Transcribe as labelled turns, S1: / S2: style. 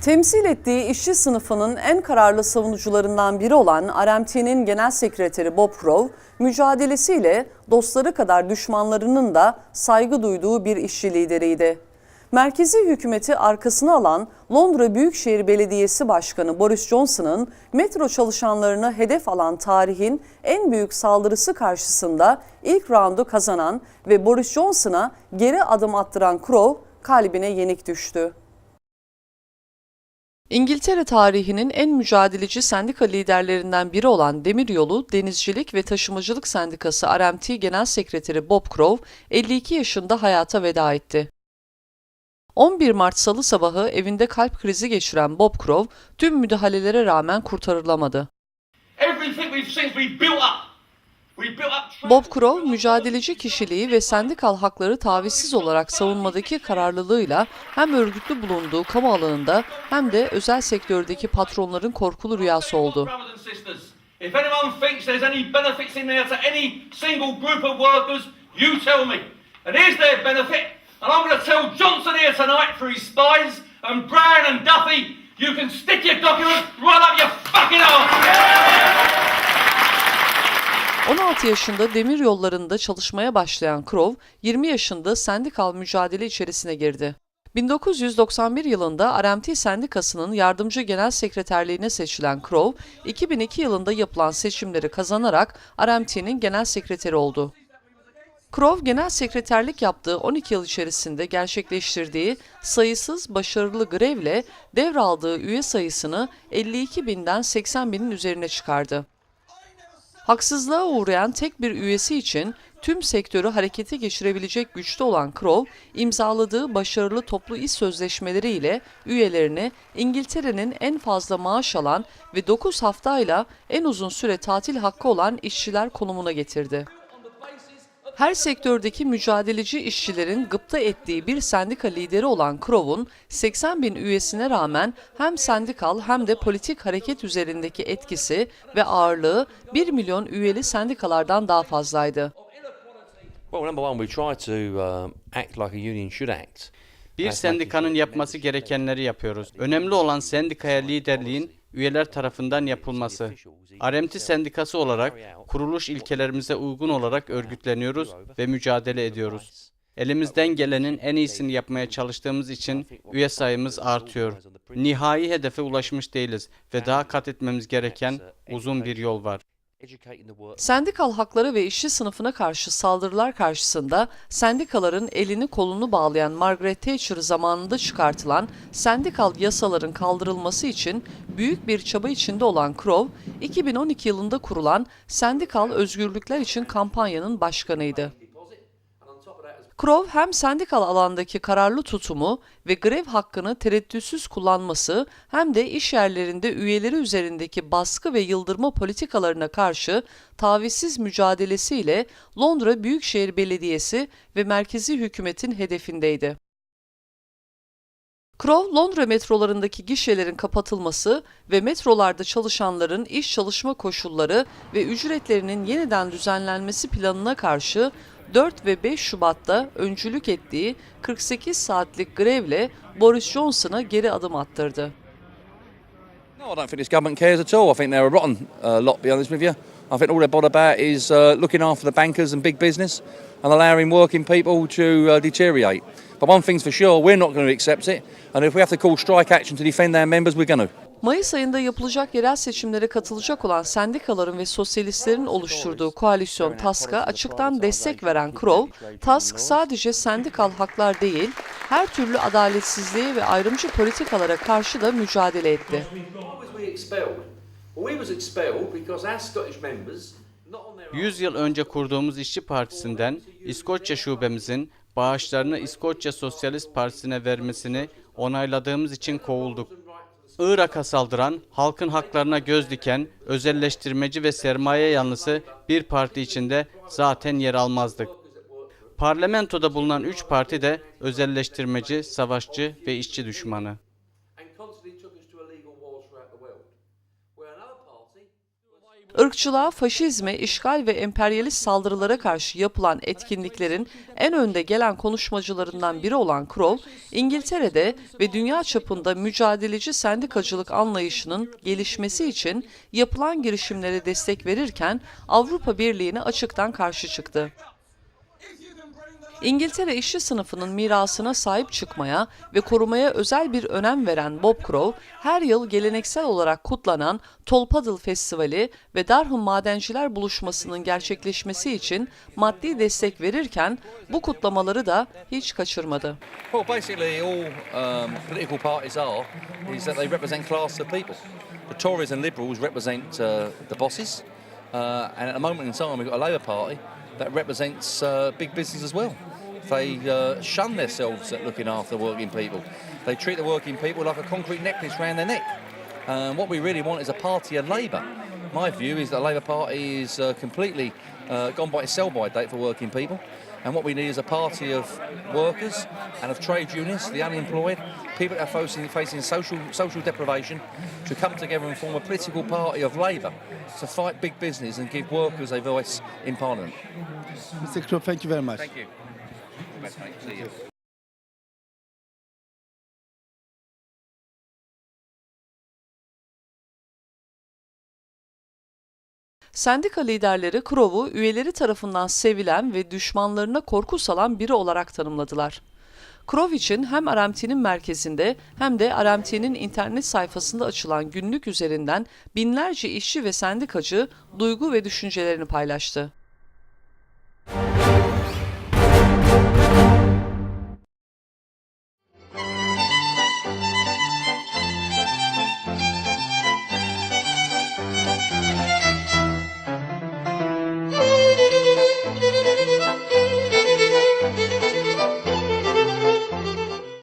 S1: Temsil ettiği işçi sınıfının en kararlı savunucularından biri olan RMT'nin genel sekreteri Bob Crow, mücadelesiyle dostları kadar düşmanlarının da saygı duyduğu bir işçi lideriydi. Merkezi hükümeti arkasına alan Londra Büyükşehir Belediyesi Başkanı Boris Johnson'ın metro çalışanlarını hedef alan tarihin en büyük saldırısı karşısında ilk raundu kazanan ve Boris Johnson'a geri adım attıran Crow kalbine yenik düştü. İngiltere tarihinin en mücadeleci sendika liderlerinden biri olan Demiryolu Denizcilik ve Taşımacılık Sendikası RMT Genel Sekreteri Bob Crow 52 yaşında hayata veda etti. 11 Mart Salı sabahı evinde kalp krizi geçiren Bob Crow tüm müdahalelere rağmen kurtarılamadı.
S2: Everything we've since we built up.
S1: Bob Crow, mücadeleci kişiliği ve sendikal hakları tavizsiz olarak savunmadaki kararlılığıyla hem örgütlü bulunduğu kamu alanında hem de özel sektördeki patronların korkulu rüyası oldu.
S2: You can stick your document right up your fucking arse.
S1: 16 yaşında demir yollarında çalışmaya başlayan Crow, 20 yaşında sendikal mücadele içerisine girdi. 1991 yılında RMT Sendikası'nın yardımcı genel sekreterliğine seçilen Crow, 2002 yılında yapılan seçimleri kazanarak RMT'nin genel sekreteri oldu. Crow, genel sekreterlik yaptığı 12 yıl içerisinde gerçekleştirdiği sayısız başarılı grevle devraldığı üye sayısını 52 binden 80 binin üzerine çıkardı. Haksızlığa uğrayan tek bir üyesi için tüm sektörü harekete geçirebilecek güçte olan Crow, imzaladığı başarılı toplu iş sözleşmeleriyle üyelerini İngiltere'nin en fazla maaş alan ve 9 haftayla en uzun süre tatil hakkı olan işçiler konumuna getirdi. Her sektördeki mücadeleci işçilerin gıpta ettiği bir sendika lideri olan Crow'un 80 bin üyesine rağmen hem sendikal hem de politik hareket üzerindeki etkisi ve ağırlığı 1 milyon üyeli sendikalardan daha fazlaydı.
S3: Act.
S4: Bir sendikanın yapması gerekenleri yapıyoruz. Önemli olan sendikaya liderliğin üyeler tarafından yapılması. RMT sendikası olarak kuruluş ilkelerimize uygun olarak örgütleniyoruz ve mücadele ediyoruz. Elimizden gelenin en iyisini yapmaya çalıştığımız için üye sayımız artıyor. Nihai hedefe ulaşmış değiliz ve daha kat etmemiz gereken uzun bir yol var.
S1: Sendikal hakları ve işçi sınıfına karşı saldırılar karşısında sendikaların elini kolunu bağlayan Margaret Thatcher zamanında çıkartılan sendikal yasaların kaldırılması için büyük bir çaba içinde olan Crow, 2012 yılında kurulan Sendikal Özgürlükler için kampanyanın başkanıydı. Crow hem sendikal alandaki kararlı tutumu ve grev hakkını tereddütsüz kullanması hem de iş yerlerinde üyeleri üzerindeki baskı ve yıldırma politikalarına karşı tavizsiz mücadelesiyle Londra Büyükşehir Belediyesi ve merkezi hükümetin hedefindeydi. Crow, Londra metrolarındaki gişelerin kapatılması ve metrolarda çalışanların iş çalışma koşulları ve ücretlerinin yeniden düzenlenmesi planına karşı 4 ve 5 Şubat'ta öncülük ettiği 48 saatlik grevle Boris Johnson'a geri adım attırdı.
S5: No, I don't think this government cares at all. I think they're a rotten uh, lot, be honest with you. I think all they're bothered about is uh, looking after the bankers and big business and allowing working people to uh, deteriorate. But one thing's for sure, we're not going to accept it. And if we have to call strike action to defend our members, we're going to.
S1: Mayıs ayında yapılacak yerel seçimlere katılacak olan sendikaların ve sosyalistlerin oluşturduğu koalisyon TASK'a açıktan destek veren Crow, TASK sadece sendikal haklar değil, her türlü adaletsizliğe ve ayrımcı politikalara karşı da mücadele etti.
S4: 100 yıl önce kurduğumuz İşçi Partisi'nden İskoçya şubemizin bağışlarını İskoçya Sosyalist Partisi'ne vermesini onayladığımız için kovulduk. Irak'a saldıran, halkın haklarına göz diken, özelleştirmeci ve sermaye yanlısı bir parti içinde zaten yer almazdık. Parlamentoda bulunan üç parti de özelleştirmeci, savaşçı ve işçi düşmanı.
S1: Irkçılığa, faşizme, işgal ve emperyalist saldırılara karşı yapılan etkinliklerin en önde gelen konuşmacılarından biri olan Crow, İngiltere'de ve dünya çapında mücadeleci sendikacılık anlayışının gelişmesi için yapılan girişimlere destek verirken Avrupa Birliği'ne açıktan karşı çıktı. İngiltere işçi sınıfının mirasına sahip çıkmaya ve korumaya özel bir önem veren Bob Crow, her yıl geleneksel olarak kutlanan Tolpaddle Festivali ve Durham Madenciler Buluşması'nın gerçekleşmesi için maddi destek verirken bu kutlamaları da hiç kaçırmadı.
S5: Well, basically, all um, political parties are is that they represent class of people. The Tories and Liberals represent uh, the bosses, uh, and at the moment in time, we've got a Labour Party that represents uh, big business as well. They uh, shun themselves at looking after working people. They treat the working people like a concrete necklace round their neck. Um, what we really want is a party of Labour. My view is that the Labour Party is uh, completely uh, gone by its sell-by date for working people. And what we need is a party of workers and of trade unions, the unemployed, people that are facing, facing social, social deprivation, to come together and form a political party of Labour to fight big business and give workers a voice in Parliament.
S6: Mr. Thank you very much.
S5: Thank you. You.
S1: Sendika liderleri Crow'u üyeleri tarafından sevilen ve düşmanlarına korku salan biri olarak tanımladılar. Crow için hem RMT'nin merkezinde hem de RMT'nin internet sayfasında açılan günlük üzerinden binlerce işçi ve sendikacı duygu ve düşüncelerini paylaştı.